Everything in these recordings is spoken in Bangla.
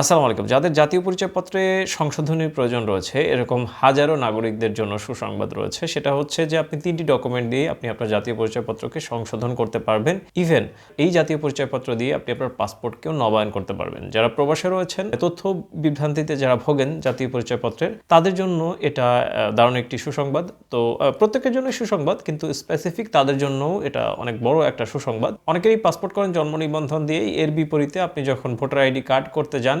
আসসালামু আলাইকুম। যাদের জাতীয় পরিচয়পত্রে সংশোধনের প্রয়োজন রয়েছে, এরকম হাজারো নাগরিকদের জন্য সুসংবাদ রয়েছে, সেটা হচ্ছে যে আপনি তিনটি ডকুমেন্ট দিয়ে আপনি আপনার জাতীয় পরিচয়পত্রকে সংশোধন করতে পারবেন। ইভেন এই জাতীয় পরিচয়পত্র দিয়ে আপনি আপনার পাসপোর্টকেও নবায়ন করতে পারবেন। যারা প্রবাসে রয়েছেন, তথ্য বিভ্রান্তিতে যারা ভোগেন জাতীয় পরিচয়পত্রের, তাদের জন্য এটা দারুণ একটি সুসংবাদ। তো প্রত্যেকের জন্য সুসংবাদ, কিন্তু স্পেসিফিক তাদের জন্যও এটা অনেক বড় একটা সুসংবাদ। অনেকেরই পাসপোর্ট করেন জন্ম নিবন্ধন দিয়েই, এর বিপরীতে আপনি যখন ভোটার আইডি কার্ড করতে যান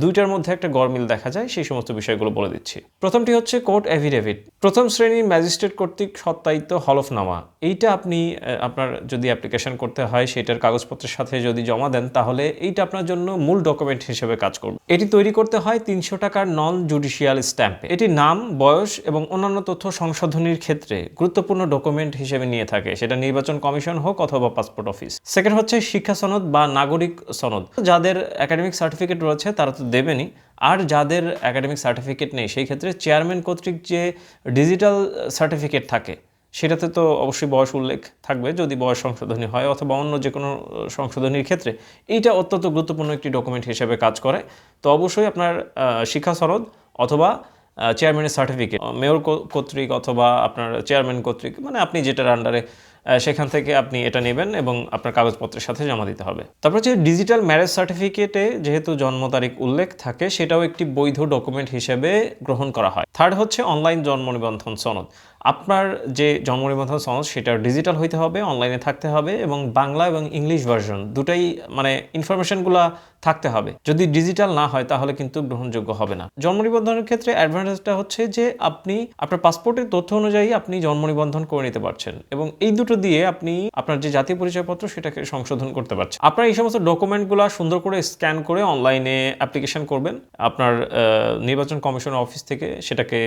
দুইটার মধ্যে একটা গরমিল দেখা যায়, সেই সমস্ত বিষয়গুলো বলে দিচ্ছি। প্রথমটি হচ্ছে কোর্ট অ্যাফিডেভিট প্রথম শ্রেণির ম্যাজিস্ট্রেট কর্তৃক সত্তায়িত হলফনামা। এইটা আপনি আপনার যদি অ্যাপ্লিকেশন করতে হয়, সেটার কাগজপত্রের সাথে যদি জমা দেন, তাহলে এইটা আপনার জন্য মূল ডকুমেন্ট হিসেবে কাজ করবে। এটি তৈরি করতে হয় তিনশো টাকার নন জুডিশিয়াল স্ট্যাম্পে এটি নাম, বয়স এবং অন্যান্য তথ্য সংশোধনীর ক্ষেত্রে গুরুত্বপূর্ণ ডকুমেন্ট হিসেবে নিয়ে থাকে। সেটা নির্বাচন কমিশন হোক অথবা পাসপোর্ট অফিস। সেকেন্ড হচ্ছে শিক্ষা সনদ বা নাগরিক সনদ। যাদের একাডেমিক সার্টিফিকেট রয়েছে, তারা দেবেনই। আর যাদের একাডেমিক সার্টিফিকেট নেই, সেই ক্ষেত্রে চেয়ারম্যান কর্তৃক যে ডিজিটাল সার্টিফিকেট থাকে, সেটাতে তো অবশ্যই বয়স উল্লেখ থাকবে, যদি বয়স সংশোধনী হয় অথবা অন্য যে কোনো সংশোধনীর ক্ষেত্রে। এইটা অত্যন্ত গুরুত্বপূর্ণ একটি ডকুমেন্ট হিসেবে কাজ করে। তো অবশ্যই আপনার শিক্ষা সনদ অথবা চেয়ারম্যানের সার্টিফিকেট মেয়র কর্তৃক অথবা আপনার চেয়ারম্যান কর্তৃক মানে আপনি যেটার আন্ডারে সেখান থেকে আপনি এটা নেবেন এবং আপনার কাগজপত্রের সাথে জমা দিতে হবে। তারপর হচ্ছে ডিজিটাল ম্যারেজ সার্টিফিকেটে যেহেতু জন্ম তারিখ উল্লেখ থাকে, সেটাও একটি বৈধ ডকুমেন্ট হিসেবে গ্রহণ করা হয়। থার্ড হচ্ছে অনলাইন জন্ম নিবন্ধন সনদ। আপনার যে জন্ম নিবন্ধন সনদ, সেটা ডিজিটাল হইতে হবে অনলাইনে থাকতে হবে এবং বাংলা এবং ইংলিশ ভার্সন দুটাই মানে ইনফরমেশনগুলো থাকতে হবে। যদি ডিজিটাল না হয়, তাহলে কিন্তু গ্রহণযোগ্য হবে না। জন্ম নিবন্ধনের ক্ষেত্রে অ্যাডভান্টেজটা হচ্ছে যে আপনি, আপনার পাসপোর্টের তথ্য অনুযায়ী আপনি জন্ম নিবন্ধন করে নিতে পারছেন এবং এই দুটো দিয়ে আপনি আপনার যে জাতীয় পরিচয়পত্র সেটাকে সংশোধন করতে পারছেন। আপনার এই সমস্ত ডকুমেন্টগুলো সুন্দর করে স্ক্যান করে অনলাইনে অ্যাপ্লিকেশন করবেন। আপনার নির্বাচন কমিশন অফিস থেকে সেটাকে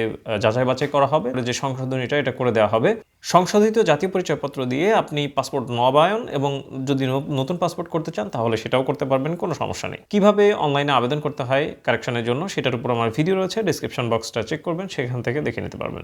যাচাই বাছাই করা হবে। যে সংশোধনীটা এটা করে দেওয়া হবে। সংশোধিত জাতীয় পরিচয়পত্র দিয়ে আপনি পাসপোর্ট নবায়ন এবং যদি নতুন পাসপোর্ট করতে চান তাহলে সেটাও করতে পারবেন, কোনো সমস্যা নেই। কীভাবে অনলাইনে আবেদন করতে হয়, কারেকশনের জন্য সেটার উপর আমার ভিডিও রয়েছে, ডিসক্রিপশন বক্সটা চেক করবেন, সেখান থেকে দেখে নিতে পারবেন।